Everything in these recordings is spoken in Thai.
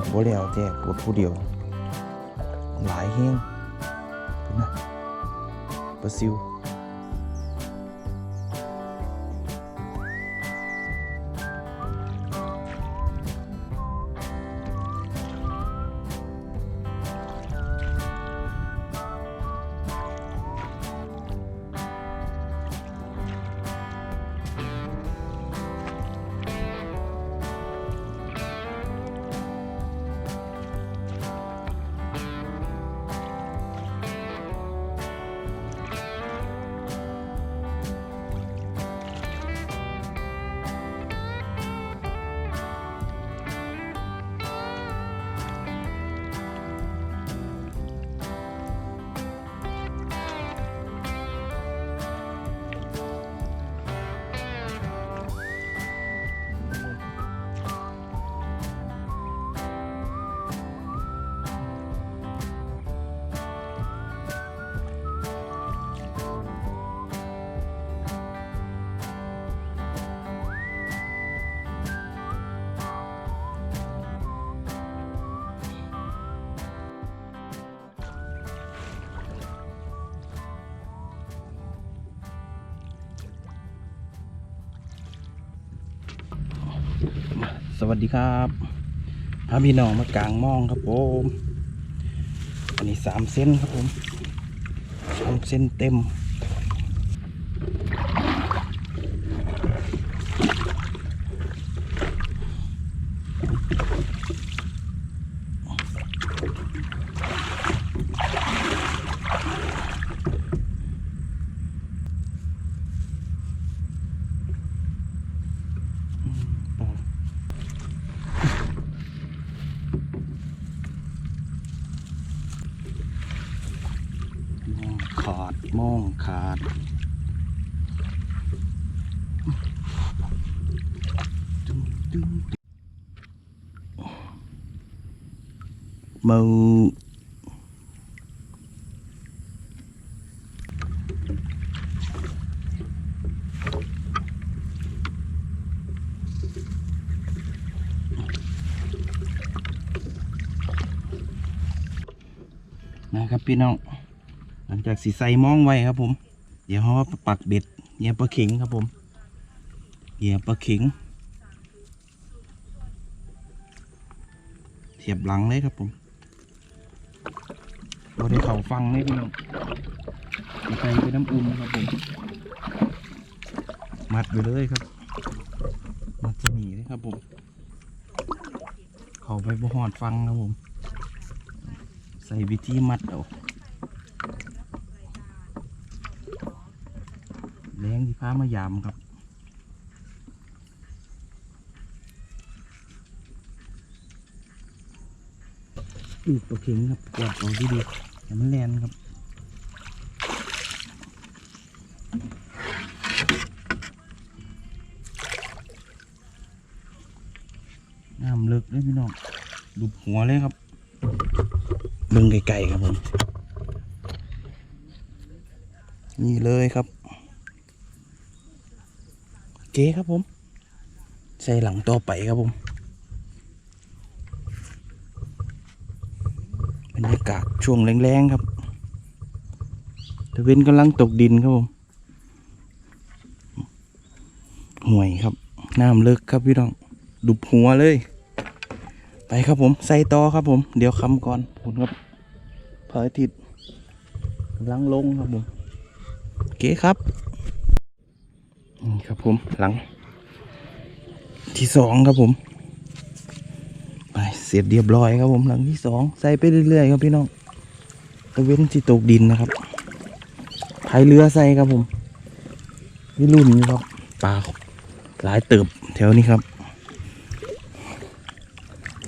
ดบ่แล้วแท้ปวดผู้เดียว หลายแห้งนะประซิว สวัสดีครับพาพี่น้องมากลางมองครับผมอันนี้สามเส้นครับผมสามเส้นเต็มมอง ขาดมองขาดตึ้งตึ้งตึ้งมือนะครับพี่น้องห ลังจากสีใสมองไว้ครับผม เดี๋ยวเขาปักเบ็ดเหยียบปลาเข็งครับผมเหยียบปลาเข็งเทียบหลังเลยครับผมเราได้เข่าฟังเลยพี่น้องใส่ไปน้ำอุ่นครับผม มัดไปเลยครับ มัดจะหนีเลยครับผม เขาไปบ่หอดฟังครับผม ใส่วิธีมัดเอา แรงที่พามายามครับอีกตัวเข็งครับกวาดของดีๆแต่มันแลนครับน้ำลึกเลยพี่น้องดูหัวเลยครับเบึงไกลๆครับผมนี่เลยครับ เก๋ครับผม ใส่หลังต่อไปครับผมบรรยากาศช่วงแรงๆครับตะเวนกำลังตกดินครับผมห่วยครับน้ำเลิกครับพี่น้อง ดุบหัวเลย ไปครับผม ใส่ต่อครับผม เดี๋ยวคำก่อนผลครับพระอาทิตย์กำลังลงครับผม เก๋ครับ นี่ครับผมหลัง ที่สองครับผมไปเสร็จเรียบร้อยครับผมหลังที่สองใส่ไปเรื่อยๆครับพี่น้องตะเว้นที่ตกดินนะครับพายเรือใส่ครับผมนี่รุ่นนี้ครับปลาหลายเติบแถวนี้ครับ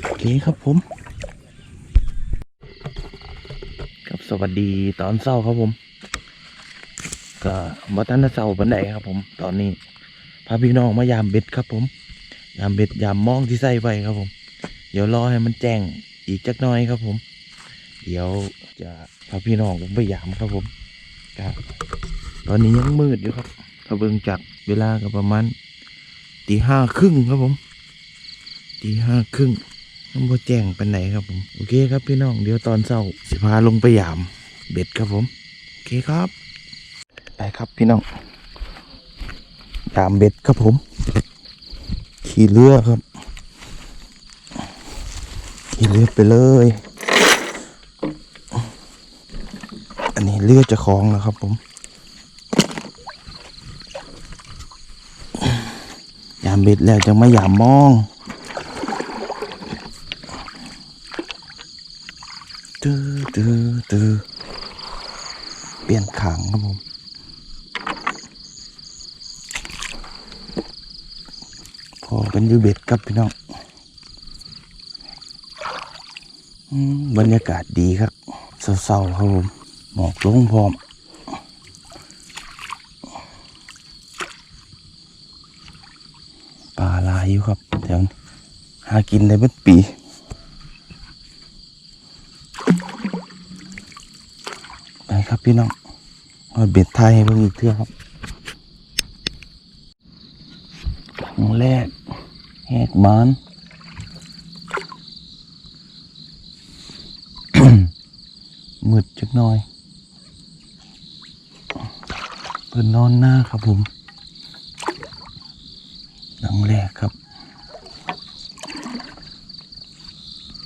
โอเคครับผมครับสวัสดีตอนเช้าครับผม ก็มาตั้งแต่เช้าปันไดครับ ผม ตอนนี้พาพี่น้องมายามเบ็ดครับ ผม ยามเบ็ดยามมองที่ใส่ไว้ครับผม เดี๋ยวรอให้มันแจ้งอีกจักน้อยครับ ผม เดี๋ยวจะพาพี่น้องลงไปยามครับผมครับตอนนี้ยังมืดอยู่ครับ ถ้าเบิ่งจากเวลาก็ประมาณตีห้าครึ่งครับผมตีห้าครึ่งมันบ่แจ้งเป็นไหนครับผม โอเคครับพี่น้อง เดี๋ยวตอนเช้าสิพาลงไปยาม เบ็ดครับผม โอเคครับ ไปครับพี่น้องยามเบ็ดครับผม ขี่เรือครับ ขี่เรือไปเลย อันนี้เรือจะคล้องแล้วครับผมยามเบ็ดแล้วจะไม่ยามมองตือตือตือเปลี่ยนขางครับผม พ อกันอยู่เบ็ดครับพี่น้องอืมบรรยากาศดีครับเศร้าๆครับผมหมอกลงพร้อมปลาลายอยู่ครับแถวนี้หากินได้เบิดปีไปครับพี่น้องเอาเบ็ดไทยให้เพิ่งอีกเทื่อครับครั้งแรก แหกบานมืดจักหน่อยเพิ่นอนหน้าครับผมหลังแรกครับ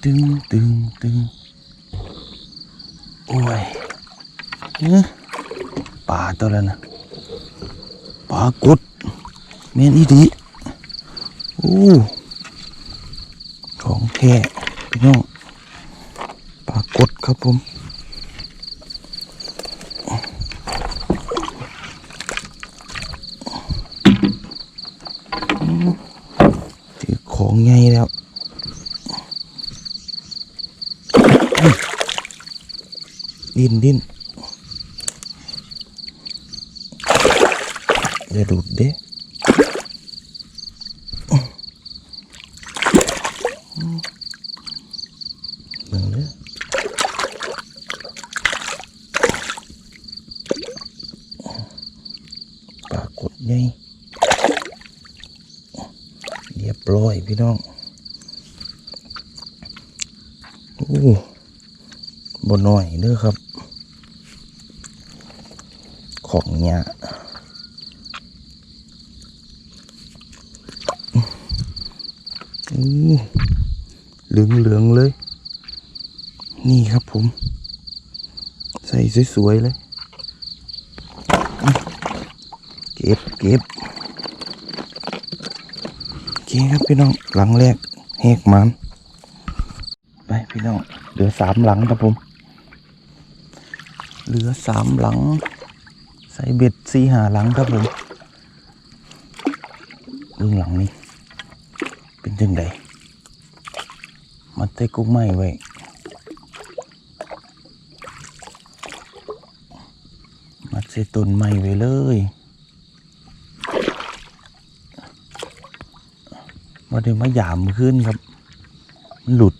ตึงตึงตึงโอ้ยเอ้อปลาตัวแล้วนะปลากดเมนอีดี อ้ของแท้พี่น้องปลากดครับผมถือของไงแล้วดิ้นดิ้นอย่าดูดเด้เบิ่งเด้อ ปรากฏไงเรียบร้อยพี่น้องโอ้บนน้อยเด้อครับ ของเนี้ยเหลืองเหลืองๆเลย นี่ครับผม ใส่สวยๆเลย เก็บเก็บโอเคครับพี่น้องหลังแรกแหกมันไปพี่น้องเหลือสามหลังครับผม เหลือสามหลัง ใส่เบ็ดสี่หาหลังครับผมเรื่องหลังนี้ เป็นจังไดมัดใส่กุ้งไม้ไว้มัดใส่ต้นไม้ไว้เลย มาได้มาหยามขึ้นครับมันหลุด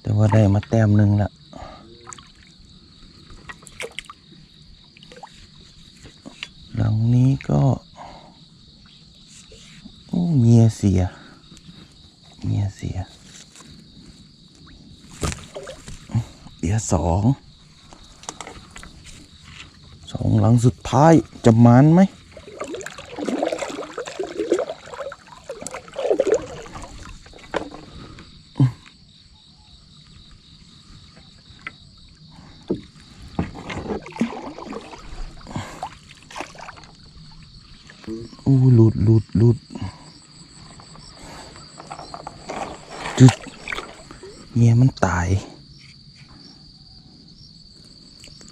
แต่ว่าได้มาแต้มหนึ่งละหลังนี้ก็โอ้เมียเสียเมียเสียเดี๋ยสองสองหลังสุดท้ายจะมานไหม อู้หลุดหลุดหลุดจึกเงี้ยมันตาย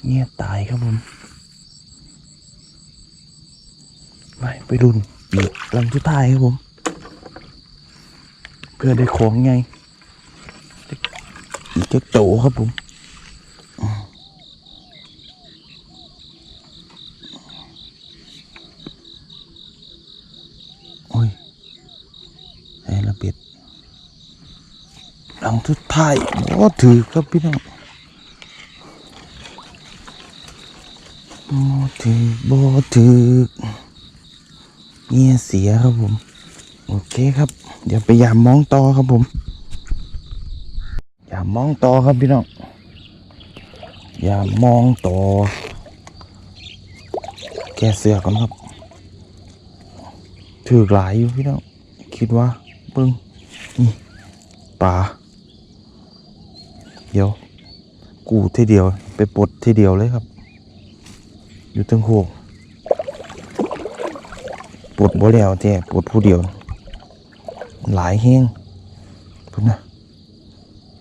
เงี้ยตายครับผม ไปไปรุนหลังทุดท้ายครับผม เพื่อได้ของไงเจ๊กโตครับผมโอ้ยไอ้ระเบิดหลังทุดท้ายบ่ถือครับพี่น้องบ่ถือบ่ถือ เงียเสียครับผม โอเคครับ เดี๋ยวไปยามมองต่อครับผมยามมองต่อครับพี่น้องยามมองต่อแกเสือก่อนครับ ถือหลายอยู่พี่น้องคิดว่าเบิ้งนี่ป่าเดี๋ยว กูทีเดียว ไปปลดทีเดียวเลยครับ อยู่ตั้งโคก ปลดบ่แล้วแต่ปลดผู้เดียว หลายแห้งพุ่นนะ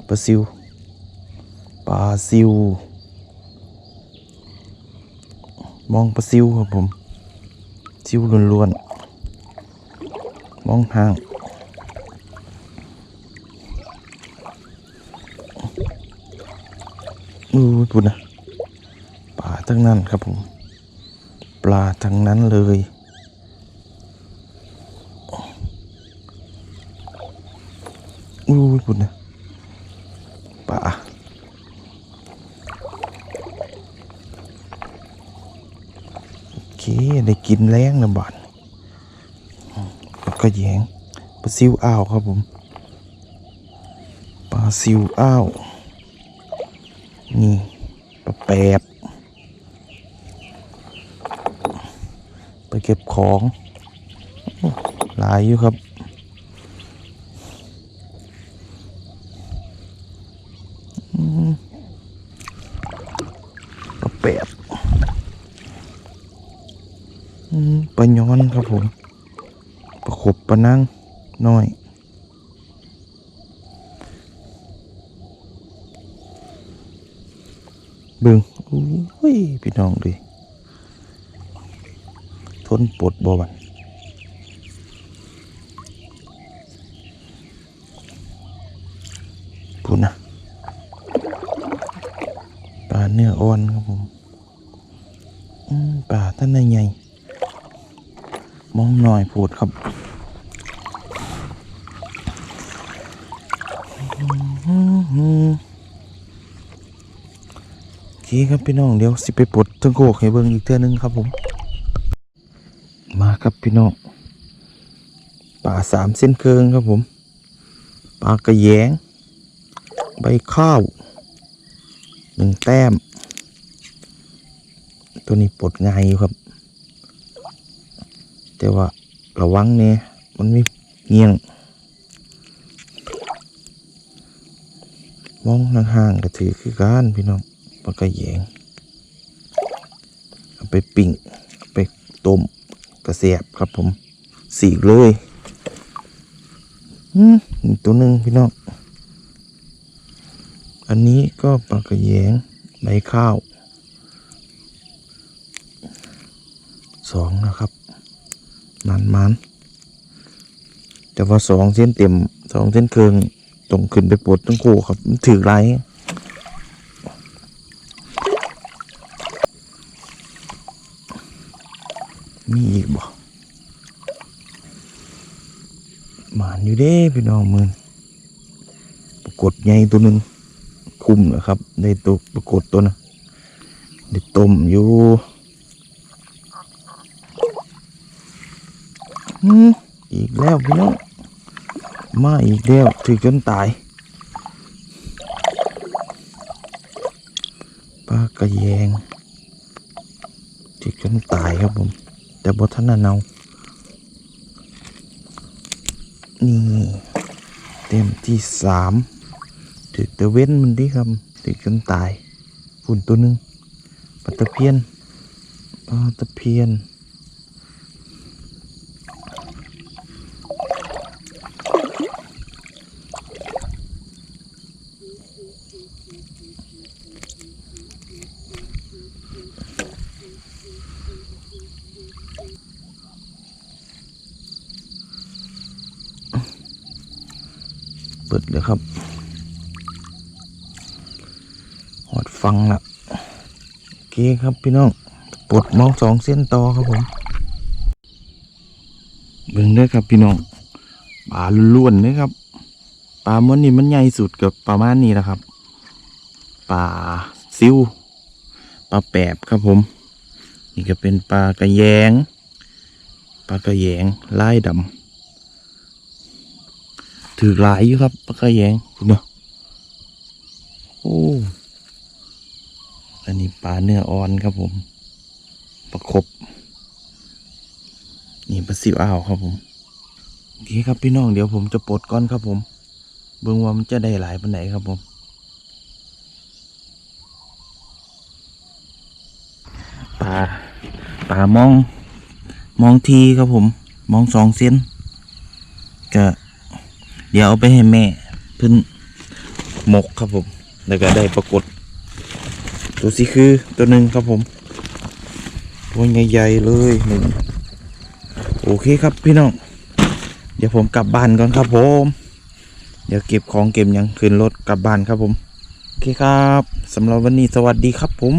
ปลาซิวปลาซิว มองปลาซิวครับผม ซิวล้วนๆ มองห่างอือพุ่นนะปลาทั้งนั้นครับผม ปลาทั้งนั้นเลย อู้ย พุ่นนะปลาโอเค ได้กินแรงนะบาดแล้วก็แยงปลาซิวอ้าวครับผมปลาซิวอ้าว นี่ปลาแปบไปเก็บของหลายอยู่ครับ อืมปลาแปบอืมปลาย้อน ครับผมปลาขบปลานั่งน้อยเบิงโอ้ยพี่น้องดิทนปวดบ่บันพูดนะปลาเนื้ออ่อนครับผมอืมปลาท่านใหญ่ มองหน่อยพูดครับโอเคครับพี่น้องเดี๋ยวสิไปปลดทั้งโคกให้เบิ่งอีกเทื่อนึงครับผม มาครับพี่น้องป่าสามเส้นเคิงครับผมปลากระแยง ใบข้าวหนึ่งแต้ม ตัวนี้ปลดง่ายอยู่ครับ แต่ว่าระวังเนี่ยมันไม่เงียงมองห่างๆก็ถือคือการพี่น้องปลากระแยงเอาไปปิ้งเอาไปต้มกระเสียบครับผมสีกเลยอืมตัวหนึ่งพี่น้องอันนี้ก็ปลากระแยงใบข้าวสองนะครับ มันมันแต่ว่าสองเส้นเต็มสองเส้นเคืองตรงขึ้นไปปวดตั้งคู่ครับถือไรมีอีกบ่หมานอยู่เด้พี่น้องมือนปรากฏใหญ่ตัวหนึ่งคุ้มนะครับ ได้ตัวปรากฏตัวนะได้ต้มอยู่ อีกแล้วพี่น้องมาอีกแล้วถึงจนตายปลากระแยงถึงจนตายครับผม แต่บทท่านเนานี่เต็มที่สามถึกตะเว้นมันดิครับถึกจนตายฝุ่นตัวหนึ่งปลาตะเพียนปลาตะเพียน ปิดเลยครับ หอดฟังละโอเคครับพี่น้องปลดเมาส์สองเส้นต่อครับผมเบิ่งเด้ครับพี่น้องปลาล้วนๆเลยครับปลามันนี่มันใหญ่สุดกับประมาณนี้แหละครับปลาซิวปลาแปบครับผม นี่ก็เป็นปลากระแยงปลากระแยงลายด ถือหลายอยู่ครับปลากระแยงคุณเนาะโอ้อันนี้ปลาเนื้ออ่อนครับผมประคบนี่ปลาซิวอ้าวครับผมโอเคครับพี่น้องเดี๋ยวผมจะปลดก้อนครับผม เบิ่งว่ามันจะได้หลายปันไหนครับผมปลาปลามอง มองทีครับผม มองสองเส้น ดี๋ยวเอาไปให้แม่เพิ่นหมกครับผม แล้วก็ได้ปรากฏ ตัวสีคือตัวหนึ่งครับผมตัวใหญ่ๆเลยหนึ่งโอเคครับพี่น้อง เดี๋ยวผมกลับบ้านก่อนครับผม เดี๋ยวเก็บของเก็บยังขึ้นรถกลับบ้านครับผม โอเคครับสำหรับวันนี้สวัสดีครับผม